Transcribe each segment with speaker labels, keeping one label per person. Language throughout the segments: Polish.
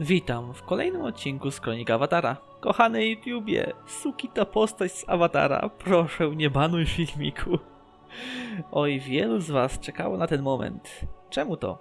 Speaker 1: Witam w kolejnym odcinku z Kronik Awatara. Kochany YouTubie, suki ta postać z Awatara, proszę nie banuj filmiku. Oj, wielu z was czekało na ten moment. Czemu to?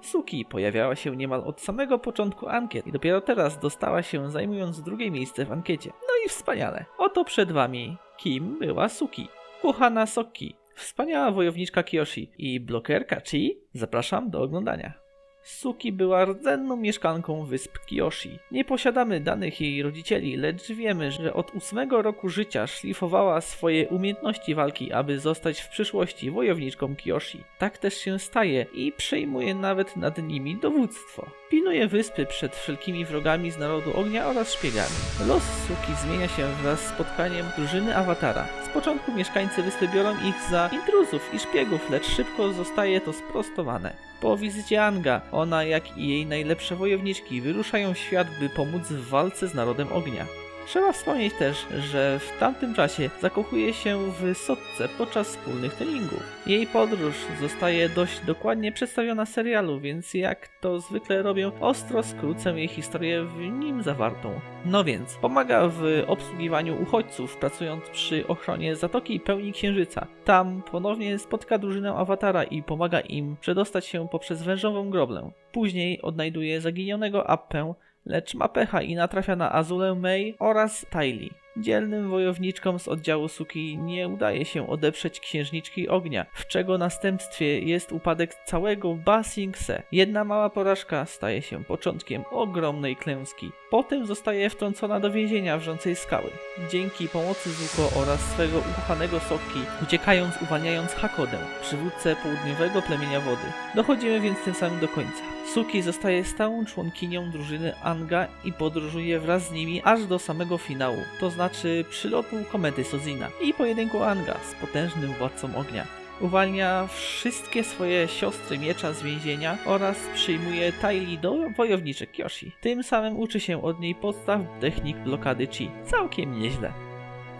Speaker 1: Suki pojawiała się niemal od samego początku ankiet i dopiero teraz dostała się zajmując drugie miejsce w ankiecie. No i wspaniale. Oto przed wami, kim była Suki. Kuchana Soki, wspaniała wojowniczka Kiyoshi i blokerka Chi. Zapraszam do oglądania. Suki była rdzenną mieszkanką wysp Kiyoshi. Nie posiadamy danych jej rodzicieli, lecz wiemy, że od ósmego roku życia szlifowała swoje umiejętności walki, aby zostać w przyszłości wojowniczką Kiyoshi. Tak też się staje i przejmuje nawet nad nimi dowództwo. Pilnuje wyspy przed wszelkimi wrogami z narodu ognia oraz szpiegami. Los Suki zmienia się wraz z spotkaniem drużyny Awatara. Z początku mieszkańcy wyspy biorą ich za intruzów i szpiegów, lecz szybko zostaje to sprostowane. Po wizycie Anga, ona jak i jej najlepsze wojowniczki wyruszają w świat, by pomóc w walce z narodem ognia. Trzeba wspomnieć też, że w tamtym czasie zakochuje się w Sotce podczas wspólnych treningów. Jej podróż zostaje dość dokładnie przedstawiona w serialu, więc jak to zwykle robią, ostro skrócę jej historię w nim zawartą. No więc, pomaga w obsługiwaniu uchodźców, pracując przy ochronie Zatoki Pełni Księżyca. Tam ponownie spotka drużynę Awatara i pomaga im przedostać się poprzez wężową groblę. Później odnajduje zaginionego Appę, lecz ma pecha i natrafia na Azulę May oraz Tylee. Dzielnym wojowniczkom z oddziału Suki nie udaje się odeprzeć księżniczki ognia, w czego następstwie jest upadek całego Ba Sing Se. Jedna mała porażka staje się początkiem ogromnej klęski. Potem zostaje wtrącona do więzienia wrzącej skały. Dzięki pomocy Zuko oraz swego ukochanego Soki, uciekając uwalniając Hakodę, przywódcę południowego plemienia wody. Dochodzimy więc tym samym do końca. Suki zostaje stałą członkinią drużyny Anga i podróżuje wraz z nimi aż do samego finału, to znaczy przylotu komety Sozina i pojedynku Anga z potężnym władcą ognia. Uwalnia wszystkie swoje siostry miecza z więzienia oraz przyjmuje Tylee do wojowniczek Yoshi. Tym samym uczy się od niej podstaw technik blokady Chi. Całkiem nieźle.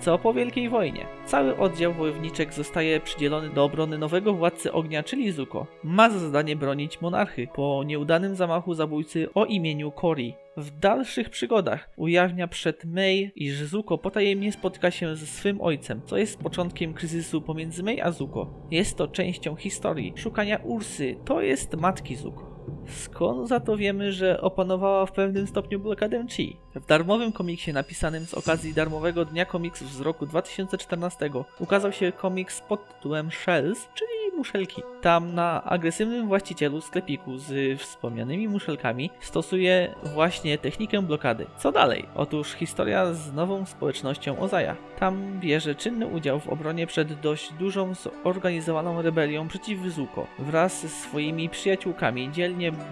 Speaker 1: Co po Wielkiej Wojnie? Cały oddział wojowniczek zostaje przydzielony do obrony nowego władcy ognia, czyli Zuko. Ma za zadanie bronić monarchy po nieudanym zamachu zabójcy o imieniu Kori. W dalszych przygodach ujawnia przed Mei, iż Zuko potajemnie spotyka się ze swym ojcem, co jest początkiem kryzysu pomiędzy Mei a Zuko. Jest to częścią historii szukania Ursy, to jest matki Zuko. Skąd za to wiemy, że opanowała w pewnym stopniu blokadę Chi? W darmowym komiksie napisanym z okazji darmowego Dnia Komiksów z roku 2014 ukazał się komiks pod tytułem Shells, czyli muszelki. Tam na agresywnym właścicielu sklepiku z wspomnianymi muszelkami stosuje właśnie technikę blokady. Co dalej? Otóż historia z nową społecznością Ozaja. Tam bierze czynny udział w obronie przed dość dużą zorganizowaną rebelią przeciw Zuko. Wraz ze swoimi przyjaciółkami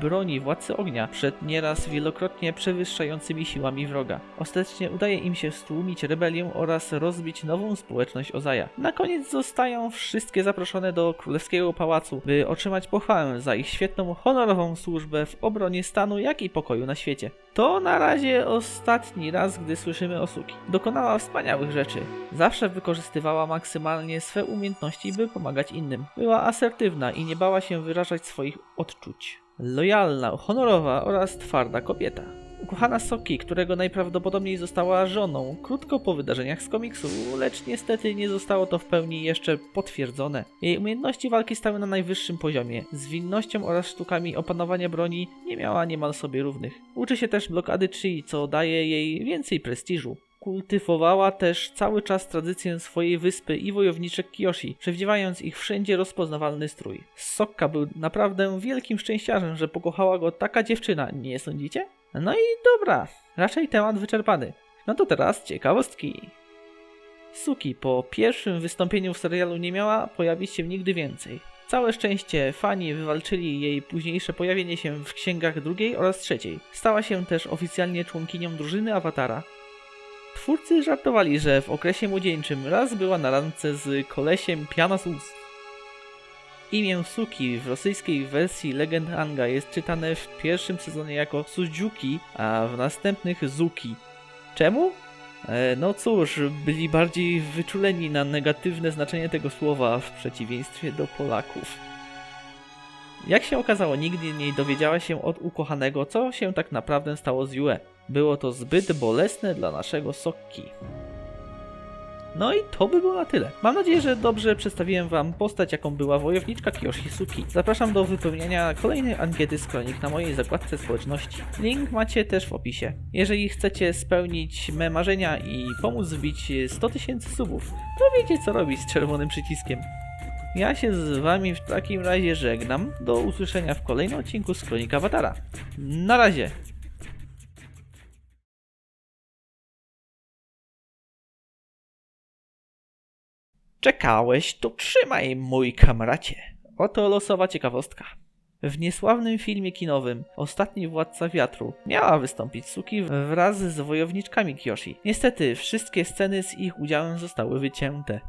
Speaker 1: broni władcy ognia przed nieraz wielokrotnie przewyższającymi siłami wroga. Ostatecznie udaje im się stłumić rebelię oraz rozbić nową społeczność Ozaja. Na koniec zostają wszystkie zaproszone do Królewskiego Pałacu, by otrzymać pochwałę za ich świetną, honorową służbę w obronie stanu, jak i pokoju na świecie. To na razie ostatni raz, gdy słyszymy o Suki. Dokonała wspaniałych rzeczy. Zawsze wykorzystywała maksymalnie swe umiejętności, by pomagać innym. Była asertywna i nie bała się wyrażać swoich odczuć. Lojalna, honorowa oraz twarda kobieta. Ukochana Soki, którego najprawdopodobniej została żoną krótko po wydarzeniach z komiksu, lecz niestety nie zostało to w pełni jeszcze potwierdzone. Jej umiejętności walki stały na najwyższym poziomie. Zwinnością oraz sztukami opanowania broni nie miała niemal sobie równych. Uczy się też blokady Chi, co daje jej więcej prestiżu. Kultywowała też cały czas tradycję swojej wyspy i wojowniczek Kiyoshi, przewdziewając ich wszędzie rozpoznawalny strój. Sokka był naprawdę wielkim szczęściarzem, że pokochała go taka dziewczyna, nie sądzicie? No i dobra, raczej temat wyczerpany. No to teraz ciekawostki. Suki po pierwszym wystąpieniu w serialu nie miała pojawić się nigdy więcej. Całe szczęście fani wywalczyli jej późniejsze pojawienie się w księgach drugiej oraz trzeciej. Stała się też oficjalnie członkinią drużyny Awatara. Twórcy żartowali, że w okresie młodzieńczym raz była na randce z kolesiem piana z ust. Imię Suki w rosyjskiej wersji Legend Anga jest czytane w pierwszym sezonie jako Suzuki, a w następnych Zuki. Czemu? E, no cóż, byli bardziej wyczuleni na negatywne znaczenie tego słowa w przeciwieństwie do Polaków. Jak się okazało, nigdy nie dowiedziała się od ukochanego, co się tak naprawdę stało z Yue. Było to zbyt bolesne dla naszego Sokki. No i to by było na tyle. Mam nadzieję, że dobrze przedstawiłem Wam postać, jaką była wojowniczka Kiyoshi Suki. Zapraszam do wypełniania kolejnej ankiety z kronik na mojej zakładce społeczności. Link macie też w opisie. Jeżeli chcecie spełnić me marzenia i pomóc wbić 100 tysięcy subów, to wiecie co robić z czerwonym przyciskiem. Ja się z Wami w takim razie żegnam. Do usłyszenia w kolejnym odcinku z Kronika Awatara. Na razie! Czekałeś, to trzymaj, mój kamracie. Oto losowa ciekawostka. W niesławnym filmie kinowym Ostatni Władca Wiatru miała wystąpić Suki wraz z wojowniczkami Kyoshi. Niestety, wszystkie sceny z ich udziałem zostały wycięte.